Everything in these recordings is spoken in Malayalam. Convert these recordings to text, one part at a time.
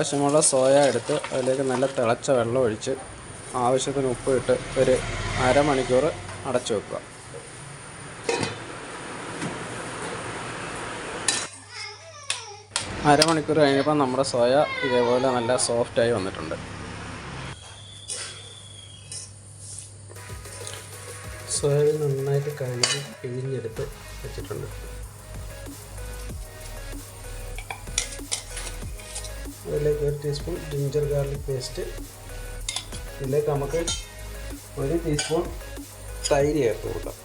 ആവശ്യമുള്ള സോയ എടുത്ത് അതിലേക്ക് നല്ല തിളച്ച വെള്ളം ഒഴിച്ച് ആവശ്യത്തിന് ഉപ്പ് ഇട്ട് ഒരു അരമണിക്കൂർ അടച്ചു വെക്കുക. അരമണിക്കൂർ കഴിഞ്ഞപ്പോൾ നമ്മുടെ സോയ ഇതേപോലെ നല്ല സോഫ്റ്റായി വന്നിട്ടുണ്ട്. സോയാബീൻ നന്നായിട്ട് കഴുകി പിഴിഞ്ഞെടുത്ത് വെച്ചിട്ടുണ്ട്. അതിലേക്ക് ഒരു ടീസ്പൂൺ ജിഞ്ചർ ഗാർലിക് പേസ്റ്റ് ഇതിലേക്ക് നമുക്ക് ഒരു ടീസ്പൂൺ തൈര് ചേർത്ത് കൊടുക്കാം.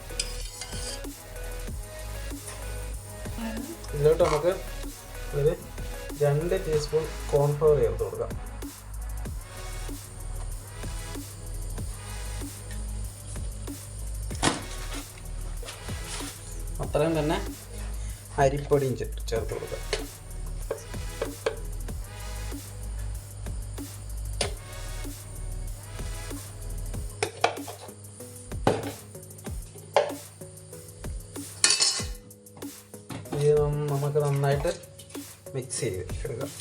ഇതിലോട്ട് നമുക്ക് ഒരു രണ്ട് ടീസ്പൂൺ കോൺഫ്ലവർ ചേർത്ത് കൊടുക്കാം. അത്രയും തന്നെ അരിപ്പൊടിയും ചേർത്ത് കൊടുക്കാം. ഇത് നമുക്ക് നന്നായിട്ട് മിക്സ് ചെയ്ത് എടുക്കാം.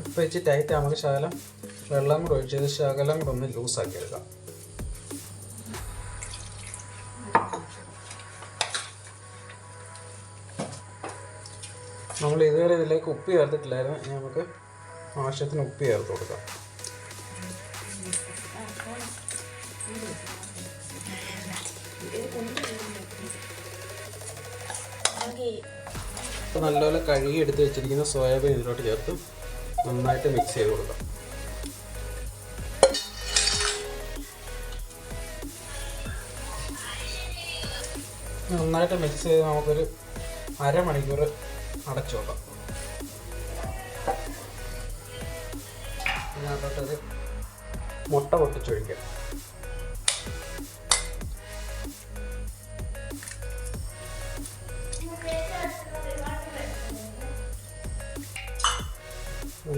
ഇപ്പം വെച്ച് ടൈറ്റ് നമുക്ക് ശകലം വെള്ളം കൂടെ ഒഴിച്ചത് ശകലം കൂടെ ഒന്ന് ലൂസാക്കി എടുക്കാം. നമ്മൾ ഇതുവരെ ഇതിലേക്ക് ഉപ്പ് ചേർത്തിട്ടില്ലായിരുന്നു. ഇനി നമുക്ക് ആവശ്യത്തിന് ഉപ്പ് ചേർത്ത് കൊടുക്കാം. നല്ലപോലെ കഴുകി എടുത്ത് വെച്ചിരിക്കുന്ന സോയാബീൻ ഇതിലോട്ട് ചേർത്ത് നന്നായിട്ട് മിക്സ് ചെയ്ത് കൊടുക്കാം. നന്നായിട്ട് മിക്സ് ചെയ്ത് നമുക്കൊരു അരമണിക്കൂർ അടച്ചു വെക്കാം. ഇതിനകത്തോട്ടൊരു മുട്ട പൊട്ടിച്ചൊഴിക്കാം.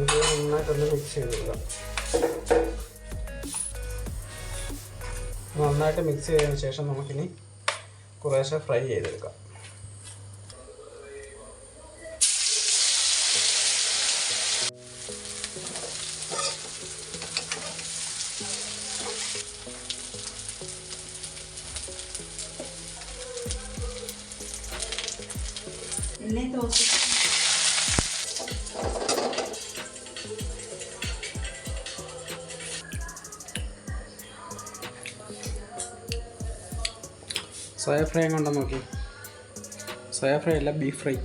നമുക്ക് നന്നായിട്ടൊന്ന് മിക്സ് ചെയ്ത് കൊടുക്കാം നന്നായിട്ട് മിക്സ് ചെയ്തതിന് ശേഷം നമുക്കിനി കുറേശ്ശെ ഫ്രൈ ചെയ്തെടുക്കാം. എന്നെ തോന്നി സോയ ഫ്രൈ കൊണ്ടോ നോക്കി. സോയ ഫ്രൈ അല്ല ബീഫ് ഫ്രൈ.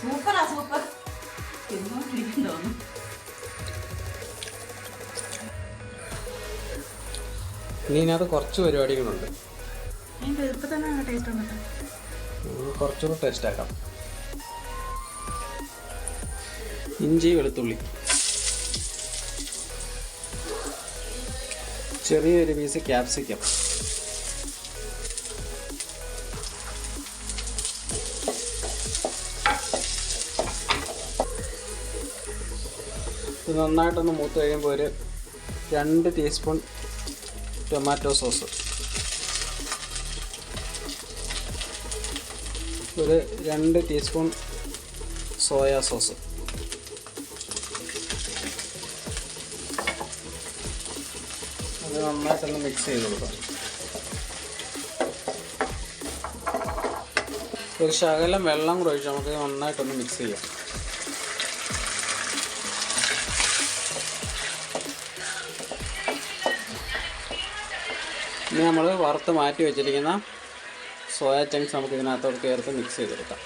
സൂപ്പറാ സൂപ്പർ. തിന്നോണ്ടിരിക്കും തോന്നുന്നു. ഇനി ഇതിനകത്ത് കുറച്ച് പരിപാടികളുണ്ട്. ഇപ്പൊ തന്നെ ടേസ്റ്റ് ഉണ്ട് കുറച്ചുകൂടെ ടേസ്റ്റ് ആക്കാം. ഇഞ്ചി വെളുത്തുള്ളി. ചെറിയൊരു പീസ് ക്യാപ്സിക്കം ഇത് നന്നായിട്ടൊന്ന് മൂത്ത് കഴിയുമ്പോൾ ഒരു രണ്ട് ടീസ്പൂൺ ടൊമാറ്റോ സോസ് ഒരു രണ്ട് ടീസ്പൂൺ സോയാ സോസ് അത് നന്നായിട്ടൊന്ന് മിക്സ് ചെയ്ത് കൊടുക്കാം. ഒരു ശകലം വെള്ളം കൂടെ ഒഴിച്ച് നമുക്ക് നന്നായിട്ടൊന്ന് മിക്സ് ചെയ്യാം. ഇനി നമ്മൾ വറുത്ത് മാറ്റി വെച്ചിരിക്കുന്ന സോയ ചങ്ക്സ് നമുക്ക് ചേർത്ത് മിക്സ് ചെയ്തെടുക്കാം.